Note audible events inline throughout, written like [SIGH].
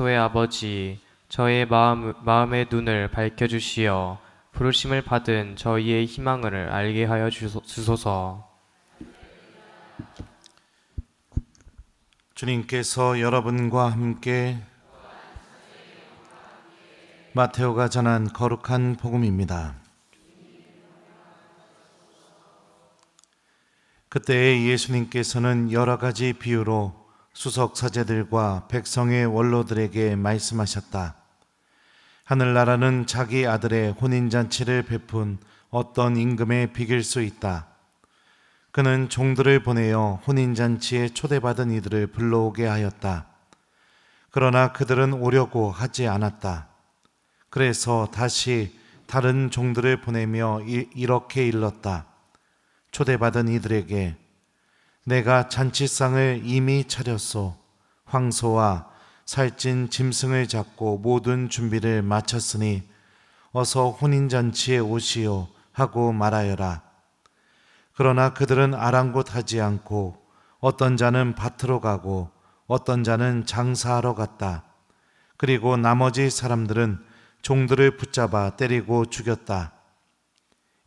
그리스도의 아버지, 저의 마음, 마음의 눈을 밝혀주시어 부르심을 받은 저희의 희망을 알게 하여 주소- 주소서. 주님께서 여러분과 함께 마테오가 전한 거룩한 복음입니다. 그때 예수님께서는 여러 가지 비유로 수석 사제들과 백성의 원로들에게 말씀하셨다. 하늘나라는 자기 아들의 혼인잔치를 베푼 어떤 임금에 비길 수 있다. 그는 종들을 보내어 혼인잔치에 초대받은 이들을 불러오게 하였다. 그러나 그들은 오려고 하지 않았다. 그래서 다시 다른 종들을 보내며 이- 이렇게 일렀다. 초대받은 이들에게 내가 잔치상을 이미 차렸소. 황소와 살찐 짐승을 잡고 모든 준비를 마쳤으니 어서 혼인잔치에 오시오 하고 말하여라. 그러나 그들은 아랑곳하지 않고 어떤 자는 밭으로 가고 어떤 자는 장사하러 갔다. 그리고 나머지 사람들은 종들을 붙잡아 때리고 죽였다.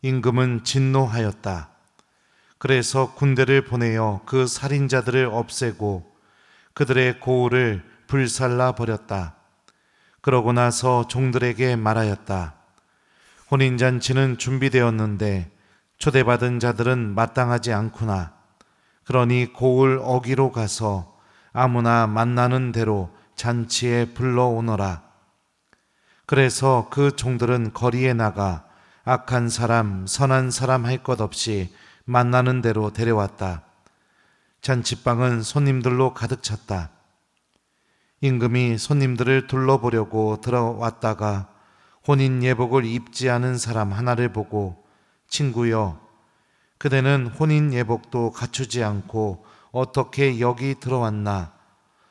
임금은 진노하였다. 그래서 군대를 보내어 그 살인자들을 없애고 그들의 고을을 불살라 버렸다. 그러고 나서 종들에게 말하였다. 혼인잔치는 준비되었는데 초대받은 자들은 마땅하지 않구나. 그러니 고을 어기로 가서 아무나 만나는 대로 잔치에 불러오너라. 그래서 그 종들은 거리에 나가 악한 사람, 선한 사람 할 것 없이 만나는 대로 데려왔다. 잔치방은 손님들로 가득 찼다. 임금이 손님들을 둘러보려고 들어왔다가 혼인 예복을 입지 않은 사람 하나를 보고 친구여, 그대는 혼인 예복도 갖추지 않고 어떻게 여기 들어왔나?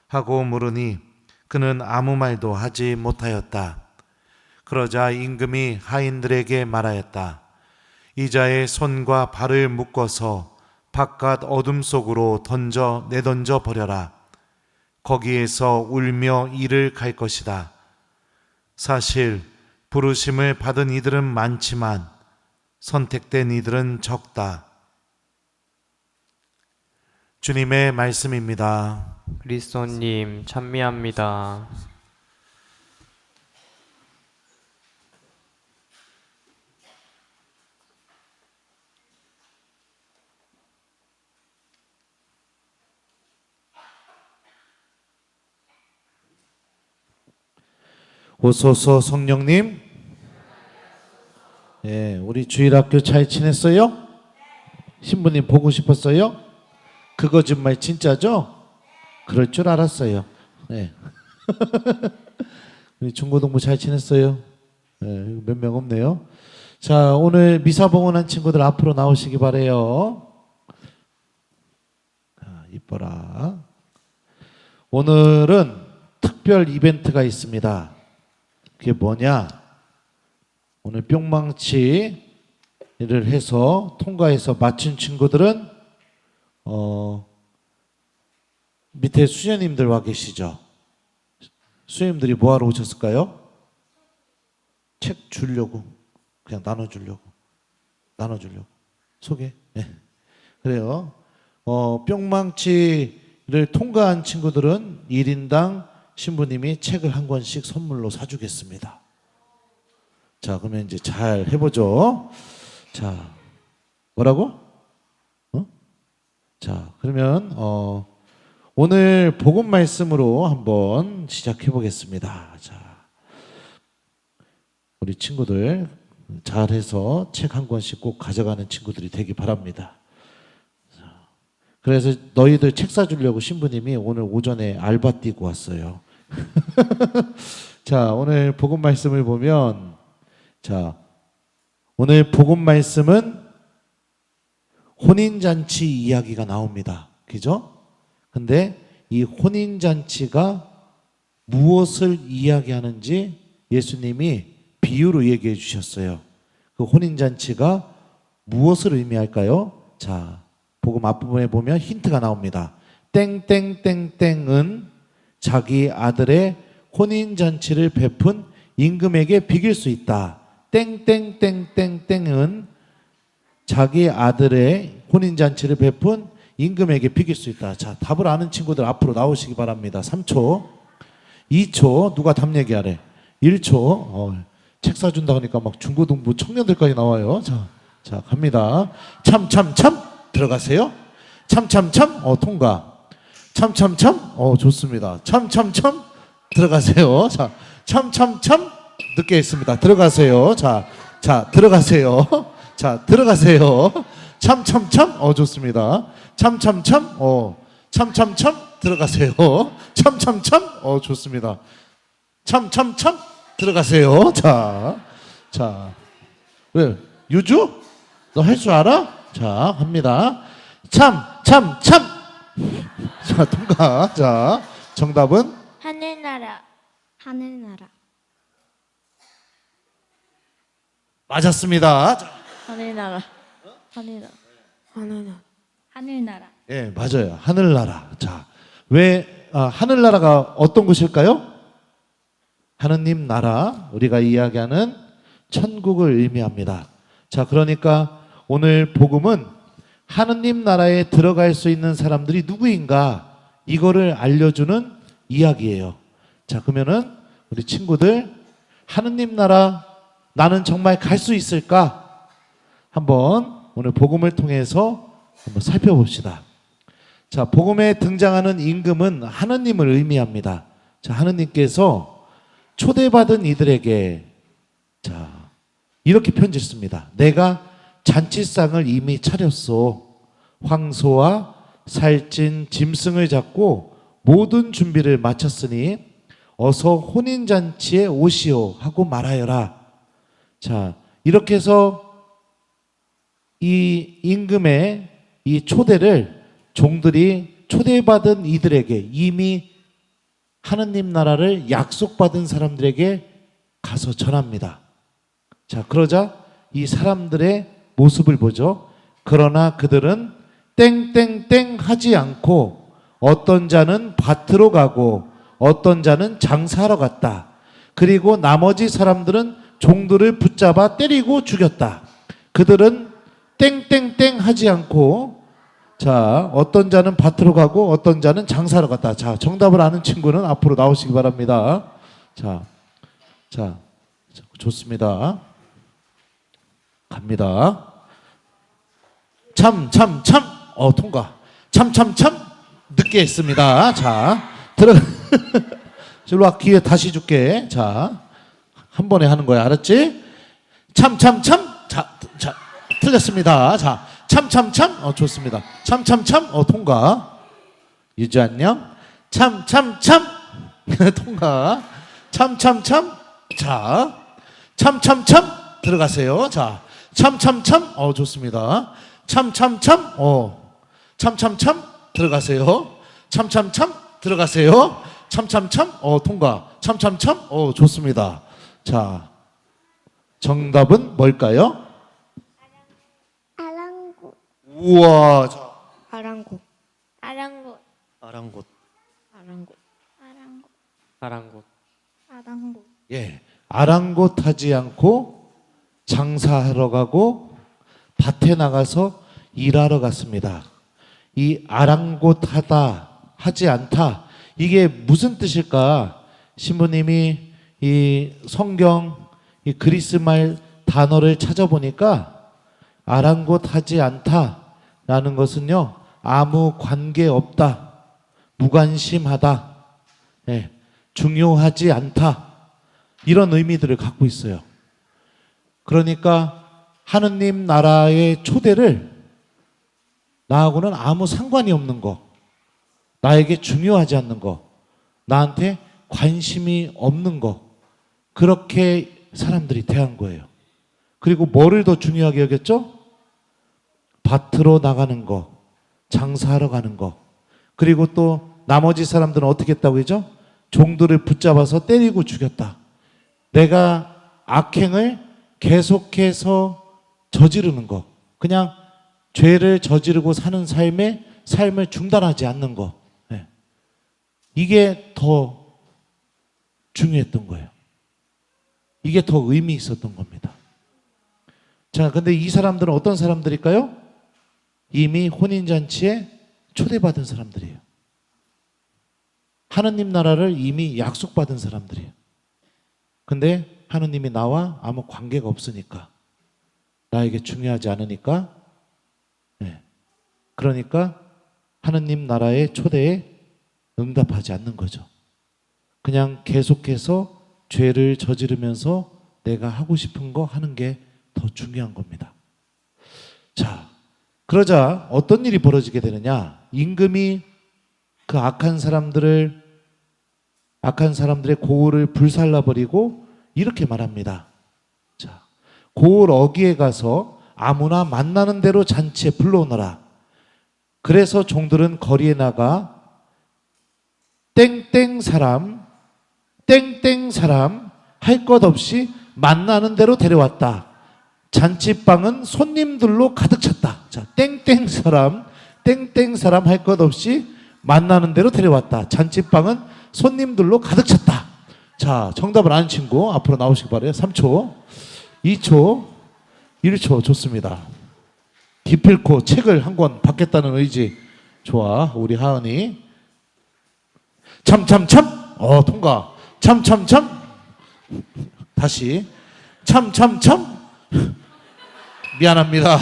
하고 물으니 그는 아무 말도 하지 못하였다. 그러자 임금이 하인들에게 말하였다. 이자의 손과 발을 묶어서 바깥 어둠 속으로 던져 내던져 버려라. 거기에서 울며 이를 갈 것이다. 사실 부르심을 받은 이들은 많지만 선택된 이들은 적다. 주님의 말씀입니다. 그리스도님 찬미합니다. 오소서 성령님. 예, 우리 주일학교 잘 지냈어요? 신부님 보고 싶었어요? 그 거짓말 진짜죠? 그럴 줄 알았어요. 예. [LAUGHS] 우리 중고등부 잘 지냈어요? 예, 몇명 없네요. 자, 오늘 미사 봉헌한 친구들 앞으로 나오시기 바래요. 아, 이뻐라. 오늘은 특별 이벤트가 있습니다. 그게 뭐냐? 오늘 뿅망치를 해서 통과해서 맞춘 친구들은 어 밑에 수녀님들 와 계시죠? 수녀님들이 뭐하러 오셨을까요? 책 주려고 그냥 나눠주려고 나눠주려고 소개 네. 그래요 어 뿅망치를 통과한 친구들은 1인당 신부님이 책을 한 권씩 선물로 사주겠습니다 자 그러면 이제 잘 해보죠 자 뭐라고? 어? 자 그러면 어 오늘 복음 말씀으로 한번 시작해 보겠습니다. 자, 우리 친구들 잘해서 책 한 권씩 꼭 가져가는 친구들이 되기 바랍니다. 자, 그래서 너희들 책 사주려고 신부님이 오늘 오전에 알바 뛰고 왔어요. [LAUGHS] 자, 오늘 복음 말씀을 보면 자, 오늘 복음 말씀은 혼인 잔치 이야기가 나옵니다. 그죠? 근데 이 혼인 잔치가 무엇을 이야기하는지 예수님이 비유로 얘기해 주셨어요. 그 혼인 잔치가 무엇을 의미할까요? 자, 복음 앞부분에 보면 힌트가 나옵니다. 땡땡땡땡은 자기 아들의 혼인 잔치를 베푼 임금에게 비길 수 있다. 땡땡땡땡땡은 자기 아들의 혼인 잔치를 베푼 임금에게 비길 수 있다. 자, 답을 아는 친구들 앞으로 나오시기 바랍니다. 3초, 2초, 누가 답 얘기하래? 1초, 어, 책 사준다 하니까 막 중고등부 청년들까지 나와요. 자, 자, 갑니다. 참, 참, 참, 들어가세요. 참, 참, 참, 어, 통과. 참, 참, 참, 어, 좋습니다. 참, 참, 참, 들어가세요. 자, 참, 참, 참, 늦게 했습니다. 들어가세요. 자, 자, 들어가세요. [LAUGHS] 자, 들어가세요. 참, 참, 참, 어, 좋습니다. 참, 참, 참, 어, 참, 참, 참, 들어가세요. 참, 참, 참, 어, 좋습니다. 참, 참, 참, 들어가세요. 자, 자, 왜, 유주? 너 할 줄 알아? 자, 합니다. 참, 참, 참. 자, 통과. 자, 정답은 하늘나라 하늘나라 맞았습니다. 자, 하늘나라 하늘나라 하늘나라 하늘나라 예, 맞아요. 하늘나라. 자, 왜 아, 하늘나라가 어떤 곳일까요? 하느님 나라, 우리가 이야기하는 천국을 의미합니다. 자, 그러니까 오늘 복음은 하느님 나라에 들어갈 수 있는 사람들이 누구인가 이거를 알려주는 이야기예요. 자, 그러면은 우리 친구들 하느님 나라 나는 정말 갈 수 있을까? 한번 오늘 복음을 통해서 한번 살펴봅시다. 자, 복음에 등장하는 임금은 하느님을 의미합니다. 자, 하느님께서 초대받은 이들에게 자, 이렇게 편지했습니다. 내가 잔치상을 이미 차렸소. 황소와 살찐 짐승을 잡고 모든 준비를 마쳤으니 어서 혼인잔치에 오시오 하고 말하여라. 자, 이렇게 해서 이 임금의 이 초대를 종들이 초대받은 이들에게 이미 하느님 나라를 약속받은 사람들에게 가서 전합니다. 자, 그러자 이 사람들의 모습을 보죠. 그러나 그들은 땡땡땡 하지 않고 어떤 자는 밭으로 가고 어떤 자는 장사하러 갔다. 그리고 나머지 사람들은 종들을 붙잡아 때리고 죽였다. 그들은 땡땡땡 하지 않고 자, 어떤 자는 밭으로 가고 어떤 자는 장사하러 갔다. 자, 정답을 아는 친구는 앞으로 나오시기 바랍니다. 자, 자, 자, 좋습니다. 갑니다. 참, 참, 참, 어, 통과. 참, 참, 참, 늦게 했습니다. 자, 들어, [LAUGHS] 일로 와, 기회 다시 줄게. 자, 한 번에 하는 거야. 알았지? 참, 참, 참, 자, 자, 틀렸습니다. 자, 참, 참, 참, 어, 좋습니다. 참, 참, 참, 어, 통과. 유지 안녕. 참, 참, 참, [LAUGHS] 통과. 참, 참, 참, 자, 참, 참, 참, 들어가세요. 자, 참, 참, 참, 어, 좋습니다. 참, 참, 참, 어, 참, 참, 참, 들어가세요. 참, 참, 참, 들어가세요. 참, 참, 참, 어, 통과. 참, 참, 참, 어, 좋습니다. 자, 정답은 뭘까요? 아랑곳 우와, 자, 아랑곳 아랑곳 아랑곳 아랑곳 아랑곳 아랑곳 아랑곳 예, 아랑곳하지 않고 장사하러 가고 밭에 나가서 일하러 갔습니다. 이 아랑곳하다 하지 않다 이게 무슨 뜻일까? 신부님이 이 성경 이 그리스 말 단어를 찾아보니까 아랑곳하지 않다라는 것은요 아무 관계 없다 무관심하다 예, 중요하지 않다 이런 의미들을 갖고 있어요. 그러니까 하느님 나라의 초대를 나하고는 아무 상관이 없는 거, 나에게 중요하지 않는 거, 나한테 관심이 없는 거, 그렇게 사람들이 대한 거예요. 그리고 뭐를 더 중요하게 여겼죠? 밭으로 나가는 거, 장사하러 가는 거, 그리고 또 나머지 사람들은 어떻게 했다고 했죠? 종들을 붙잡아서 때리고 죽였다. 내가 악행을 계속해서 저지르는 거. 그냥 죄를 저지르고 사는 삶의 삶을 중단하지 않는 거. 예. 이게 더 중요했던 거예요. 이게 더 의미 있었던 겁니다. 자, 근데 이 사람들은 어떤 사람들일까요? 이미 혼인잔치에 초대받은 사람들이에요. 하느님 나라를 이미 약속받은 사람들이에요. 근데 하느님이 나와 아무 관계가 없으니까 나에게 중요하지 않으니까 네. 그러니까 하느님 나라의 초대에 응답하지 않는 거죠. 그냥 계속해서 죄를 저지르면서 내가 하고 싶은 거 하는 게 더 중요한 겁니다. 자, 그러자 어떤 일이 벌어지게 되느냐? 임금이 그 악한 사람들을 악한 사람들의 고을을 불살라 버리고 이렇게 말합니다. 자, 고을 어기에 가서 아무나 만나는 대로 잔치에 불러오너라. 그래서 종들은 거리에 나가 땡땡 사람, 땡땡 사람 할 것 없이 만나는 대로 데려왔다. 잔치방은 손님들로 가득 찼다. 자, 땡땡 사람, 땡땡 사람 할 것 없이 만나는 대로 데려왔다. 잔치방은 손님들로 가득 찼다. 자, 정답을 아는 친구 앞으로 나오시기 바래요. 3초, 2초, 1초 좋습니다. 기필코 책을 한 권 받겠다는 의지. 좋아, 우리 하은이. 참, 참, 참. 어, 통과. 참, 참, 참. 다시. 참, 참, 참. 미안합니다.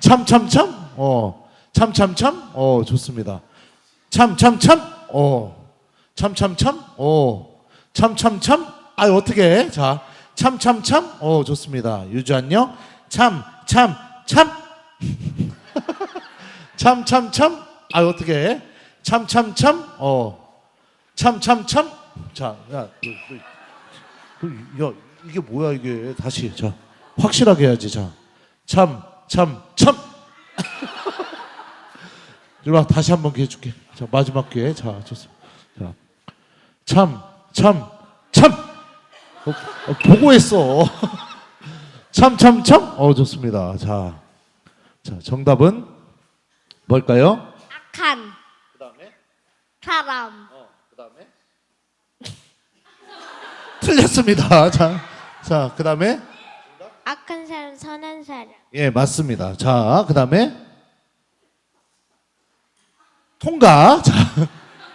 참, 참, 참. 어, 참, 참, 참. 어, 좋습니다. 참, 참, 참. 어, 참, 참, 참. 어, 참, 참, 참. 아, 어떻게 해? 자, 참, 참, 참. 어, 좋습니다. 유주 안녕. 참, 참, 참. 참, 참, 참. 아, 어떻게 해? 참, 참, 참. 어, 참, 참, 참. 자, 야, 너, 너, 야, 이게 뭐야, 이게. 다시. 자, 확실하게 해야지. 자, 참, 참, 참. [LAUGHS] 이리 와, 다시 한 번 기회 줄게. 자, 마지막 기회. 자, 좋습니다. 자, 참, 참, 참. 어, 어, 보고 했어. [LAUGHS] 참, 참, 참. 어, 좋습니다. 자, 자, 정답은 뭘까요? 악한 그다음에 사람. 어, 그다음에 [LAUGHS] 틀렸습니다. 자, 자, 그다음에 악한 사람, 선한 사람. 예, 맞습니다. 자, 그다음에 통과. 자,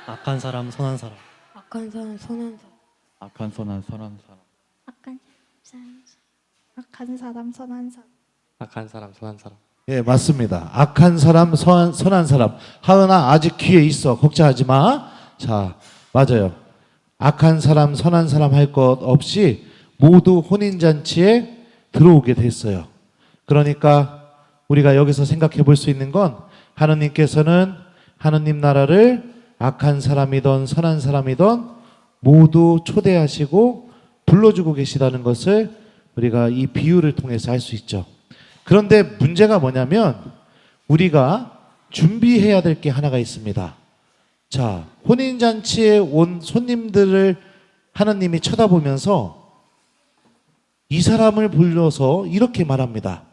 악한 사람 선한 사람 악한 사람, 선한 사람. 악한 선한 선한 사람 악한 사람, 악한 사람, 선한 사람. 악한 사람, 선한 사람. 예, 맞습니다. 악한 사람, 선한, 선한 사람. 하은아, 아직 기회 있어. 걱정하지 마. 자, 맞아요. 악한 사람, 선한 사람 할 것 없이 모두 혼인잔치에 들어오게 됐어요. 그러니까 우리가 여기서 생각해 볼 수 있는 건 하느님께서는 하느님 나라를 악한 사람이든 선한 사람이든 모두 초대하시고 불러주고 계시다는 것을 우리가 이 비유를 통해서 알 수 있죠. 그런데 문제가 뭐냐면 우리가 준비해야 될 게 하나가 있습니다. 자, 혼인잔치에 온 손님들을 하나님이 쳐다보면서 이 사람을 불러서 이렇게 말합니다.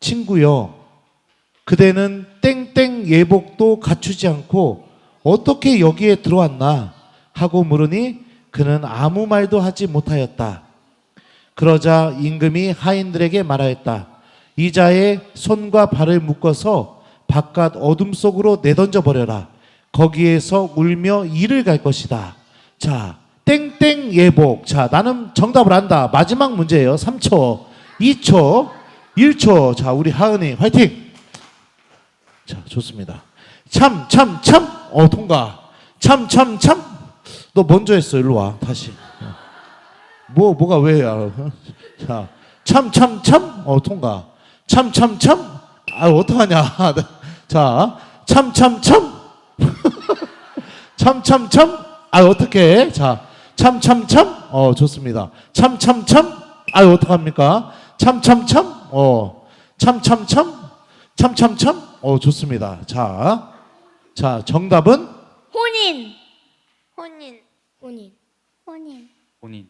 친구여, 그대는 땡땡 예복도 갖추지 않고 어떻게 여기에 들어왔나 하고 물으니 그는 아무 말도 하지 못하였다. 그러자 임금이 하인들에게 말하였다. 이자의 손과 발을 묶어서 바깥 어둠 속으로 내던져 버려라. 거기에서 울며 이를 갈 것이다. 자, 땡땡 예복. 자, 나는 정답을 안다. 마지막 문제예요. 3초, 2초, 1초. 자, 우리 하은이 화이팅. 자, 좋습니다. 참, 참, 참. 어, 통과. 참, 참, 참. 너 먼저 했어. 일로 와. 다시. 뭐 뭐가 왜야? 자, 참 참 참. 어, 통과. 참 참 참. 아, 어떡하냐? [LAUGHS] 자, 참 참 참. [LAUGHS] 참 참 참. 아, 어떻게? 자, 참 참 참. 어, 좋습니다. 참 참 참. 아, 어떡합니까? 참 참 참. 어. 참 참 참. 참 참 참. 어, 좋습니다. 자. 자, 정답은 혼인. 혼인. 혼인. 혼인. 본인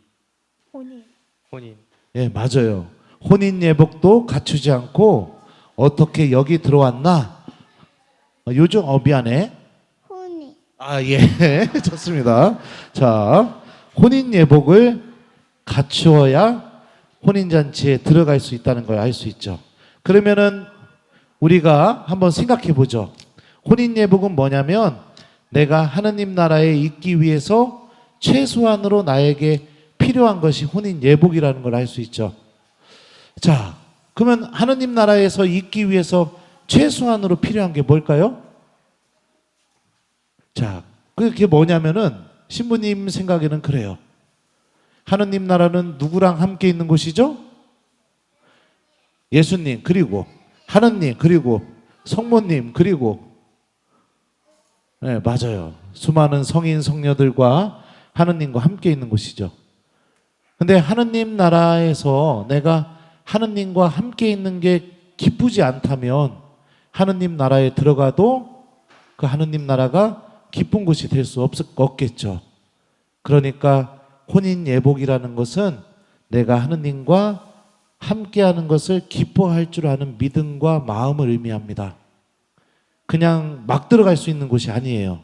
혼인. 혼인. 예, 맞아요. 혼인 예복도 갖추지 않고 어떻게 여기 들어왔나? 어, 요즘 어 미안해. 혼인. 아, 예. [LAUGHS] 좋습니다. 자, 혼인 예복을 갖추어야 혼인 잔치에 들어갈 수 있다는 걸 알 수 있죠. 그러면은 우리가 한번 생각해 보죠. 혼인 예복은 뭐냐면 내가 하느님 나라에 있기 위해서 최소한으로 나에게 필요한 것이 혼인 예복이라는 걸 알 수 있죠. 자, 그러면 하느님 나라에서 있기 위해서 최소한으로 필요한 게 뭘까요? 자, 그게 뭐냐면은 신부님 생각에는 그래요. 하느님 나라는 누구랑 함께 있는 곳이죠? 예수님 그리고 하느님 그리고 성모님 그리고 네, 맞아요. 수많은 성인 성녀들과 하느님과 함께 있는 곳이죠. 근데 하느님 나라에서 내가 하느님과 함께 있는 게 기쁘지 않다면 하느님 나라에 들어가도 그 하느님 나라가 기쁜 곳이 될 수 없겠죠. 그러니까 혼인 예복이라는 것은 내가 하느님과 함께하는 것을 기뻐할 줄 아는 믿음과 마음을 의미합니다. 그냥 막 들어갈 수 있는 곳이 아니에요.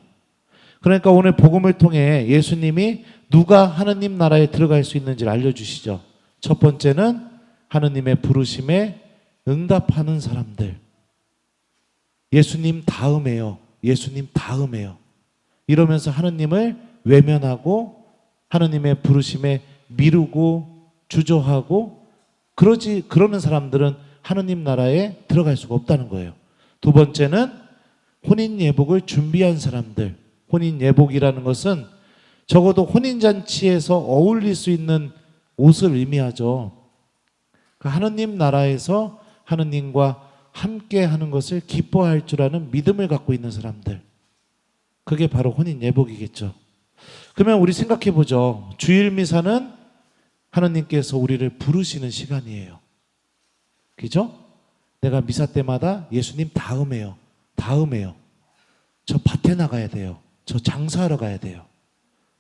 그러니까 오늘 복음을 통해 예수님이 누가 하느님 나라에 들어갈 수 있는지를 알려주시죠. 첫 번째는 하느님의 부르심에 응답하는 사람들. 예수님 다음에요. 예수님 다음에요. 이러면서 하느님을 외면하고 하느님의 부르심에 미루고 주저하고 그러지 그러는 사람들은 하느님 나라에 들어갈 수가 없다는 거예요. 두 번째는 혼인 예복을 준비한 사람들. 혼인 예복이라는 것은 적어도 혼인 잔치에서 어울릴 수 있는 옷을 의미하죠. 그 하느님 나라에서 하느님과 함께 하는 것을 기뻐할 줄 아는 믿음을 갖고 있는 사람들. 그게 바로 혼인 예복이겠죠. 그러면 우리 생각해 보죠. 주일 미사는 하느님께서 우리를 부르시는 시간이에요. 그죠? 내가 미사 때마다 예수님 다음에요. 다음에요. 저 밭에 나가야 돼요. 저 장사하러 가야 돼요.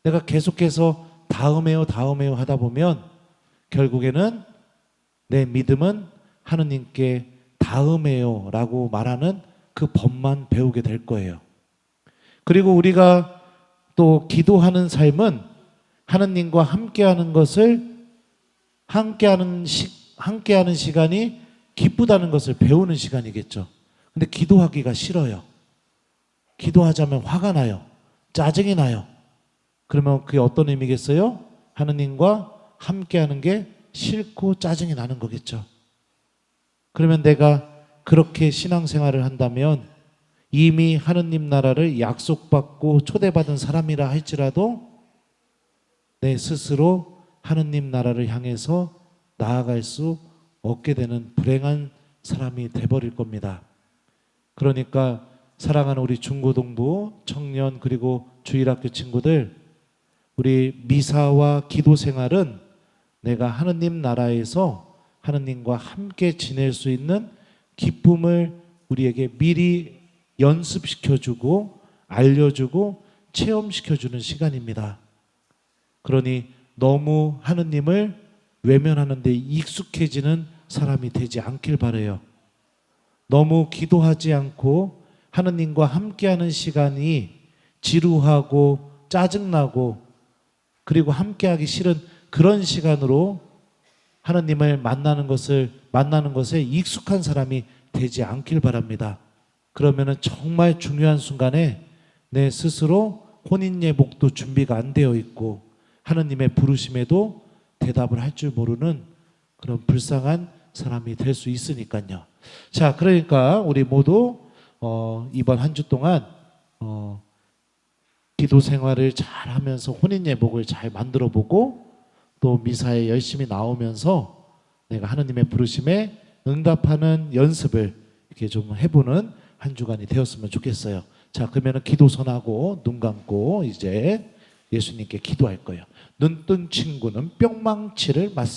내가 계속해서 다음에요, 다음에요 하다 보면 결국에는 내 믿음은 하느님께 다음에요 라고 말하는 그 법만 배우게 될 거예요. 그리고 우리가 또 기도하는 삶은 하느님과 함께하는 것을 함께하는 시, 함께하는 시간이 기쁘다는 것을 배우는 시간이겠죠. 근데 기도하기가 싫어요. 기도하자면 화가 나요. 짜증이 나요. 그러면 그게 어떤 의미겠어요? 하느님과 함께하는 게 싫고 짜증이 나는 거겠죠. 그러면 내가 그렇게 신앙생활을 한다면 이미 하느님 나라를 약속받고 초대받은 사람이라 할지라도 내 스스로 하느님 나라를 향해서 나아갈 수 없게 되는 불행한 사람이 돼버릴 겁니다. 그러니까 사랑하는 우리 중고등부 청년 그리고 주일학교 친구들 우리 미사와 기도 생활은 내가 하느님 나라에서 하느님과 함께 지낼 수 있는 기쁨을 우리에게 미리 연습시켜주고 알려주고 체험시켜주는 시간입니다. 그러니 너무 하느님을 외면하는데 익숙해지는 사람이 되지 않길 바래요. 너무 기도하지 않고 하느님과 함께하는 시간이 지루하고 짜증나고 그리고 함께하기 싫은 그런 시간으로 하느님을 만나는 것을 만나는 것에 익숙한 사람이 되지 않길 바랍니다. 그러면은 정말 중요한 순간에 내 스스로 혼인 예복도 준비가 안 되어 있고 하느님의 부르심에도 대답을 할 줄 모르는 그런 불쌍한 사람이 될 수 있으니까요. 자, 그러니까 우리 모두 어, 이번 한 주 동안 어, 기도 생활을 잘 하면서 혼인 예복을 잘 만들어 보고 또 미사에 열심히 나오면서 내가 하느님의 부르심에 응답하는 연습을 이렇게 좀 해보는 한 주간이 되었으면 좋겠어요. 자, 그러면은 기도 선하고 눈 감고 이제 예수님께 기도할 거예요. 눈 뜬 친구는 뿅망치를 맞습니다.